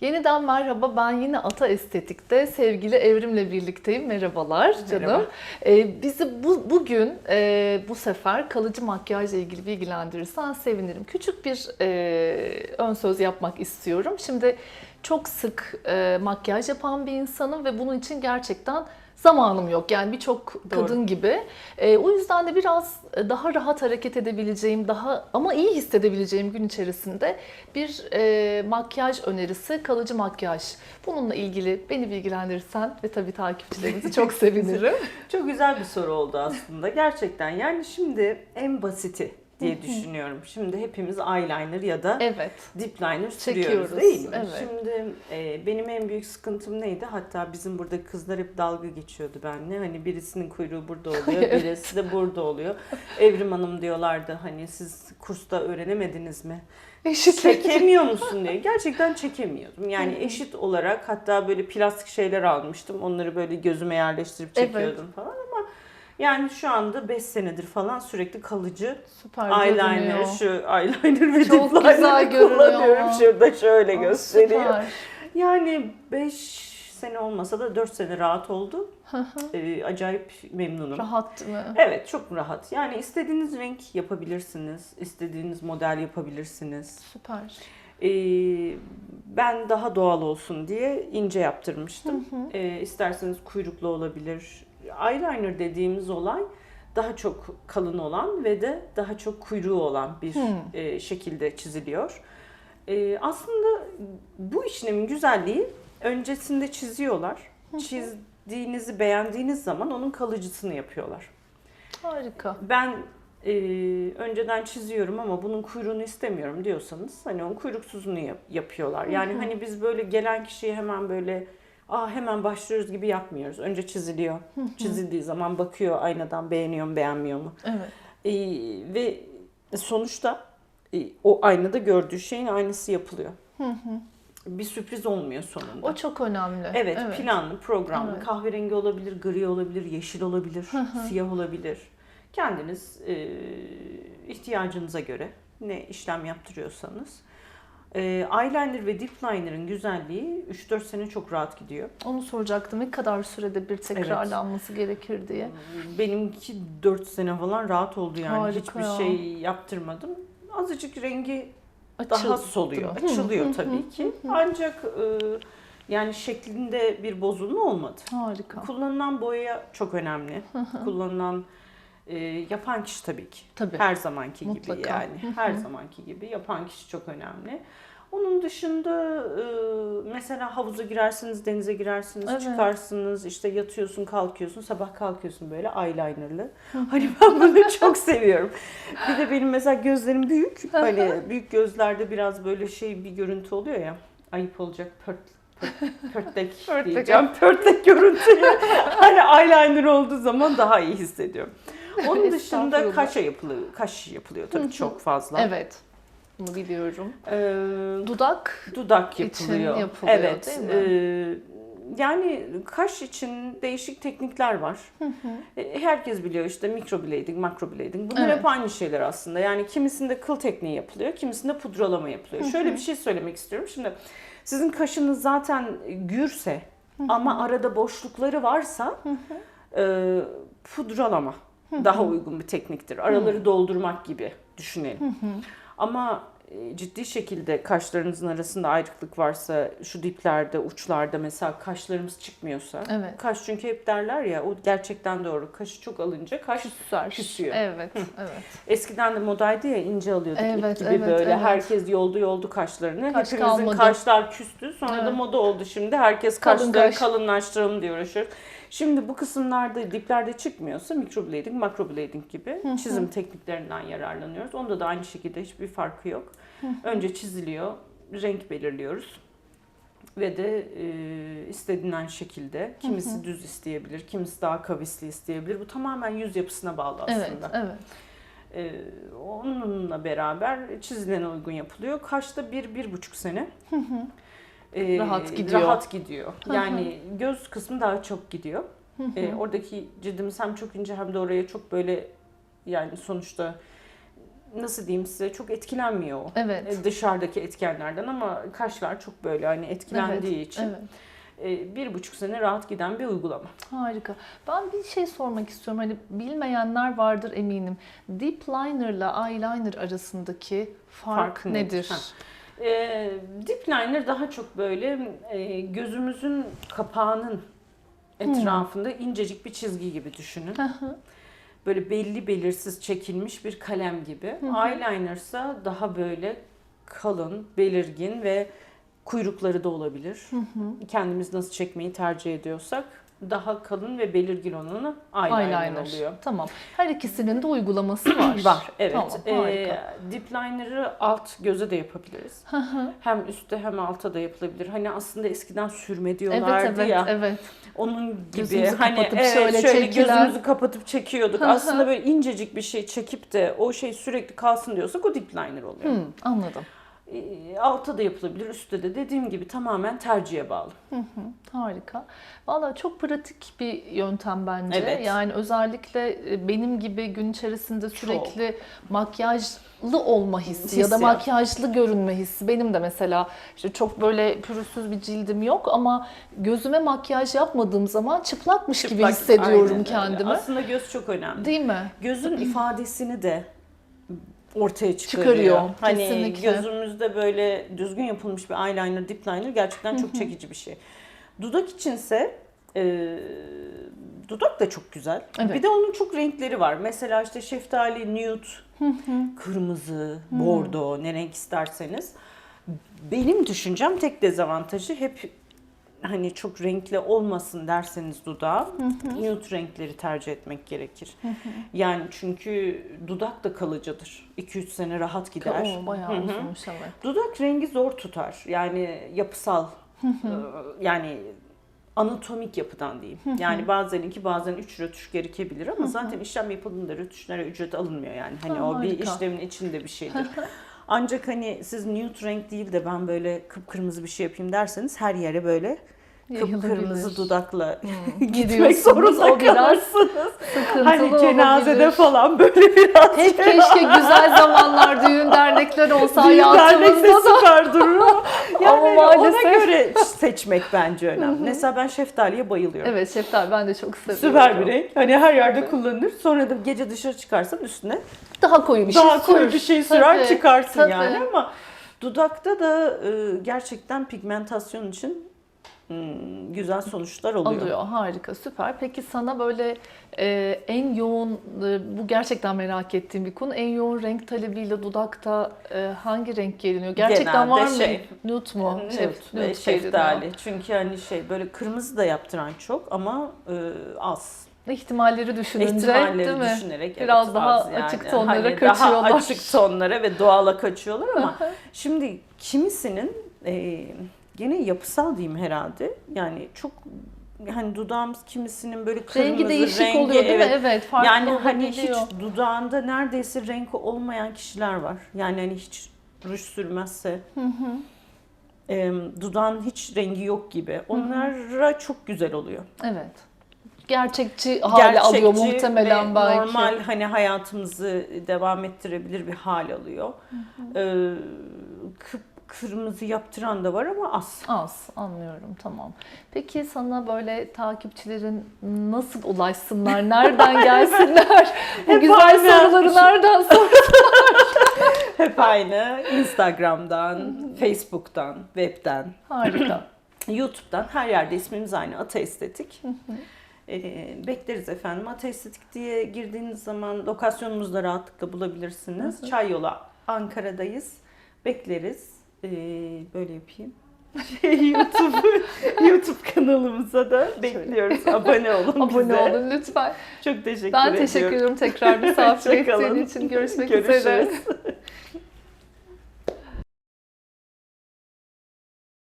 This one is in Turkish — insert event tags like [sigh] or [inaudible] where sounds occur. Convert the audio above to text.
Yeniden merhaba. Ben yine Ata Estetik'te sevgili Evrim'le birlikteyim. Merhabalar canım. Merhaba. Ee, bizi bu, bugün e, bu sefer kalıcı makyajla ilgili bilgilendirirsen sevinirim. Küçük bir e, ön söz yapmak istiyorum. Şimdi çok sık e, makyaj yapan bir insanım ve bunun için gerçekten zamanım yok. Yani birçok kadın gibi. E, o yüzden de biraz daha rahat hareket edebileceğim, daha ama iyi hissedebileceğim gün içerisinde bir e, makyaj önerisi, kalıcı makyaj. Bununla ilgili beni bilgilendirirsen ve tabii takipçilerimizi çok [laughs] sevinirim. Çok güzel bir soru oldu aslında. Gerçekten yani şimdi en basiti diye düşünüyorum. Şimdi hepimiz eyeliner ya da evet. dip liner Çekiyoruz, sürüyoruz değil mi? evet. Şimdi e, benim en büyük sıkıntım neydi? Hatta bizim burada kızlar hep dalga geçiyordu benimle. Hani birisinin kuyruğu burada [laughs] oluyor, Evet. birisi de burada oluyor. Evrim Hanım diyorlardı hani siz kursta öğrenemediniz mi? Eşit. çekemiyor musun diye. Gerçekten çekemiyordum. Yani eşit olarak hatta böyle plastik şeyler almıştım. Onları böyle gözüme yerleştirip Evet. çekiyordum falan ama yani şu anda 5 senedir falan sürekli kalıcı Süper eyeliner, görünüyor. şu eyeliner ve Çok dip güzel görünüyor. kullanıyorum. Şurada şöyle Aa, gösteriyor. Süper. Yani 5 sene olmasa da 4 sene rahat oldu. Hı hı. Ee, acayip memnunum. Rahat mi? Evet çok rahat. Yani istediğiniz renk yapabilirsiniz. istediğiniz model yapabilirsiniz. Süper. Ee, ben daha doğal olsun diye ince yaptırmıştım. Ee, isterseniz kuyruklu olabilir. Eyeliner dediğimiz olay daha çok kalın olan ve de daha çok kuyruğu olan bir Hmm. e, şekilde çiziliyor. Ee, aslında bu işlemin güzelliği öncesinde çiziyorlar. Çizdiğinizi beğendiğiniz zaman onun kalıcısını yapıyorlar. Harika. Ben e, önceden çiziyorum ama bunun kuyruğunu istemiyorum diyorsanız hani onun kuyruksuzunu yap- yapıyorlar. Yani hani biz böyle gelen kişiyi hemen böyle Aa hemen başlıyoruz gibi yapmıyoruz. Önce çiziliyor. Çizildiği zaman bakıyor aynadan beğeniyor mu beğenmiyor mu. Evet. E, ve sonuçta e, o aynada gördüğü şeyin aynısı yapılıyor. Bir sürpriz olmuyor sonunda. O çok önemli. Evet, planlı, programlı. Evet. Kahverengi olabilir, gri olabilir, yeşil olabilir, siyah olabilir. Kendiniz e, ihtiyacınıza göre ne işlem yaptırıyorsanız. E, eyeliner ve dip liner'ın güzelliği 3-4 sene çok rahat gidiyor. Onu soracaktım. Ne kadar sürede bir tekrarlanması gerekir diye. Benimki 4 sene falan rahat oldu yani. Harika Hiçbir ya. şey yaptırmadım. Azıcık rengi Açıldı daha soluyor. Açılıyor tabii ki. Ancak e, yani şeklinde bir bozulma olmadı. Harika. Kullanılan boya çok önemli. Kullanılan e, yapan kişi tabii ki. Tabii. Her zamanki gibi Mutlaka. yani. Her zamanki gibi yapan kişi çok önemli. Onun dışında e, mesela havuza girersiniz, denize girersiniz, Evet. çıkarsınız, işte yatıyorsun, kalkıyorsun, sabah kalkıyorsun böyle eyelinerlı. Hani ben bunu çok seviyorum. Bir de benim mesela gözlerim büyük. Hani büyük gözlerde biraz böyle şey bir görüntü oluyor ya. Ayıp olacak pört, pört, pörtlek diyeceğim. Pörtlek görüntüyü. [laughs] hani eyeliner olduğu zaman daha iyi hissediyorum. Onun dışında kaşa yapılıyor. Kaş yapılıyor tabii çok fazla. Evet. Bunu biliyorum. Ee, Dudak dudak için yapılıyor. yapılıyor, evet. değil mi? e, yani kaş için değişik teknikler var. E, Herkes biliyor işte microblading, macroblading. Bunlar Evet. hep aynı şeyler aslında. Yani kimisinde kıl tekniği yapılıyor, kimisinde pudralama yapılıyor. Şöyle bir şey söylemek istiyorum. Şimdi sizin kaşınız zaten gürse ama arada boşlukları varsa e, pudralama daha uygun bir tekniktir. Araları doldurmak gibi düşünelim. Ama e, ciddi şekilde kaşlarınızın arasında ayrıklık varsa şu diplerde, uçlarda mesela kaşlarımız çıkmıyorsa. Evet. Kaş çünkü hep derler ya o gerçekten doğru. Kaşı çok alınca kaş küser. küsüyor. Evet, evet. Eskiden de modaydı ya ince alıyorduk ip Evet, gibi evet, böyle. evet. Herkes yoldu yoldu kaşlarını. Kaş Hepimizin kalmadı. kaşlar küstü. Sonra da Evet. moda oldu şimdi. Herkes Kalın kaşları kaş. kalınlaştıralım diye uğraşıyor. Şimdi bu kısımlarda diplerde çıkmıyorsa microblading, macroblading gibi çizim tekniklerinden yararlanıyoruz. Onda da aynı şekilde hiçbir farkı yok. Önce çiziliyor, renk belirliyoruz ve de e, istediğinden şekilde kimisi düz isteyebilir, kimisi daha kavisli isteyebilir. Bu tamamen yüz yapısına bağlı aslında. Evet, evet. Ee, onunla beraber çizilene uygun yapılıyor. Kaşta bir, bir buçuk sene. Ee, Rahat gidiyor. Rahat gidiyor. Yani göz kısmı daha çok gidiyor. Ee, oradaki cildimiz hem çok ince hem de oraya çok böyle yani sonuçta nasıl diyeyim size çok etkilenmiyor. Evet. E, Dışarıdaki etkenlerden ama kaşlar çok böyle hani etkilendiği evet, için Evet. e, bir buçuk sene rahat giden bir uygulama. Harika. Ben bir şey sormak istiyorum. Hani bilmeyenler vardır eminim. Deep liner ile eyeliner arasındaki fark, Fark nedir? nedir? Ha. E, dip liner daha çok böyle e, gözümüzün kapağının etrafında incecik bir çizgi gibi düşünün. Böyle belli belirsiz çekilmiş bir kalem gibi. Eyeliner ise daha böyle kalın, belirgin ve kuyrukları da olabilir. Kendimiz nasıl çekmeyi tercih ediyorsak daha kalın ve belirgin olanı eyeliner, Eyeliner. oluyor. Tamam. Her ikisinin de uygulaması var. [clears throat] Var evet. Tamam, Ee, dip liner'ı alt göze de yapabiliriz. Hem üstte hem alta da yapılabilir. Hani aslında eskiden sürme evet diyorlardı evet ya. evet. Onun gibi Gözümüzü hani kapatıp evet, şöyle şöyle, çekilen. gözümüzü kapatıp çekiyorduk. Aslında böyle incecik bir şey çekip de o şey sürekli kalsın diyorsak o dip liner oluyor. Hı, anladım. Ee, Alta da yapılabilir, üstte de dediğim gibi tamamen tercihe bağlı. Hı hı, harika. Valla çok pratik bir yöntem bence. Evet. Yani özellikle e, benim gibi gün içerisinde sürekli makyajlı olma hissi ya da Hissiyat. makyajlı görünme hissi. Benim de mesela işte çok böyle pürüzsüz bir cildim yok ama gözüme makyaj yapmadığım zaman çıplakmış gibi Çıplak- hissediyorum aynen öyle. kendimi. Aslında göz çok önemli. Değil mi? Gözün [clears throat] ifadesini de ortaya çıkarıyor. Çıkarıyor, Hani kesinlikle. gözümüzde böyle düzgün yapılmış bir eyeliner, dip liner gerçekten çok çekici bir şey. Dudak içinse e, dudak da çok güzel. Evet. Bir de onun çok renkleri var. Mesela işte şeftali, nude, kırmızı, bordo ne renk isterseniz. Benim düşüncem tek dezavantajı hep hani çok renkli olmasın derseniz dudağı nude renkleri tercih etmek gerekir. Yani çünkü dudak da kalıcıdır. 2-3 sene rahat gider. O bayağı Hı hı. uzunmuş evet. Dudak rengi zor tutar. Yani yapısal e, yani anatomik yapıdan diyeyim. Yani bazılarınki bazen 3 rötuş gerekebilir ama zaten işlem yapıldığında rötuşlara ücret alınmıyor yani. Hani Ha, o bir harika. işlemin içinde bir şeydir. [laughs] Ancak hani siz nude renk değil de ben böyle kıpkırmızı bir şey yapayım derseniz her yere böyle kıpkırmızı dudakla [laughs] gitmek Gidiyorsunuz, zorunda kalırsınız. Hani cenazede olabilir. falan böyle biraz Hep keşke güzel zamanlar, düğün dernekler olsa Düğün dernekte hayatımızda da. süper durur ama yani maalesef- ona göre seçmek bence önemli. Mesela ben şeftaliye bayılıyorum. Evet şeftali ben de çok seviyorum. Süper bir renk. Hani her yerde kullanılır. Sonra da gece dışarı çıkarsan üstüne Daha koyu bir şey daha koyu bir şey sürer Tabii, çıkarsın tabii. yani ama dudakta da e, gerçekten pigmentasyon için güzel sonuçlar oluyor. Alıyor harika süper. Peki sana böyle e, en yoğun e, bu gerçekten merak ettiğim bir konu. En yoğun renk talebiyle dudakta e, hangi renk geliniyor? Gerçekten Genelde var mı? şey, Nude mu? Nude Şef- nude şeftali. Çünkü hani şey böyle kırmızı da yaptıran çok ama e, az. İhtimalleri düşününce İhtimalleri değil mi? düşünerek evet, Biraz daha az yani. açık tonlara Hani kaçıyorlar. Daha açık tonlara ve doğala kaçıyorlar ama [laughs] şimdi kimisinin e, gene yapısal diyeyim herhalde. Yani çok hani dudağımız kimisinin böyle kırmızı Rengi değişik rengi, oluyor değil evet. mi? Evet farklı Yani hani hiç dudağında neredeyse renk olmayan kişiler var. Yani hani hiç ruj sürmezse. e, dudağın hiç rengi yok gibi. Onlara çok güzel oluyor. Evet. Gerçekçi hale alıyor muhtemelen belki. Normal hani hayatımızı devam ettirebilir bir hal alıyor. Ee, kıp kırmızı yaptıran da var ama az. Az anlıyorum tamam. Peki sana böyle takipçilerin nasıl ulaşsınlar? Nereden [laughs] gelsinler? Bu Hep güzel aynı. soruları nereden sor? [laughs] Hep aynı. Instagram'dan, Facebook'tan, web'den, Harika. [clears throat] YouTube'dan her yerde ismimiz aynı. Ata Estetik. Ee, bekleriz efendim. Ata Estetik diye girdiğiniz zaman lokasyonumuzda rahatlıkla bulabilirsiniz. Çay yolu Ankara'dayız. Bekleriz. Ee, böyle yapayım. [laughs] Şey, YouTube [laughs] YouTube kanalımıza da bekliyoruz. Abone olun Abone bize. olun lütfen. Çok teşekkür Ben ediyorum. teşekkür ederim tekrar misafir ettiğin için. Görüşmek Görüşürüz. üzere. [laughs]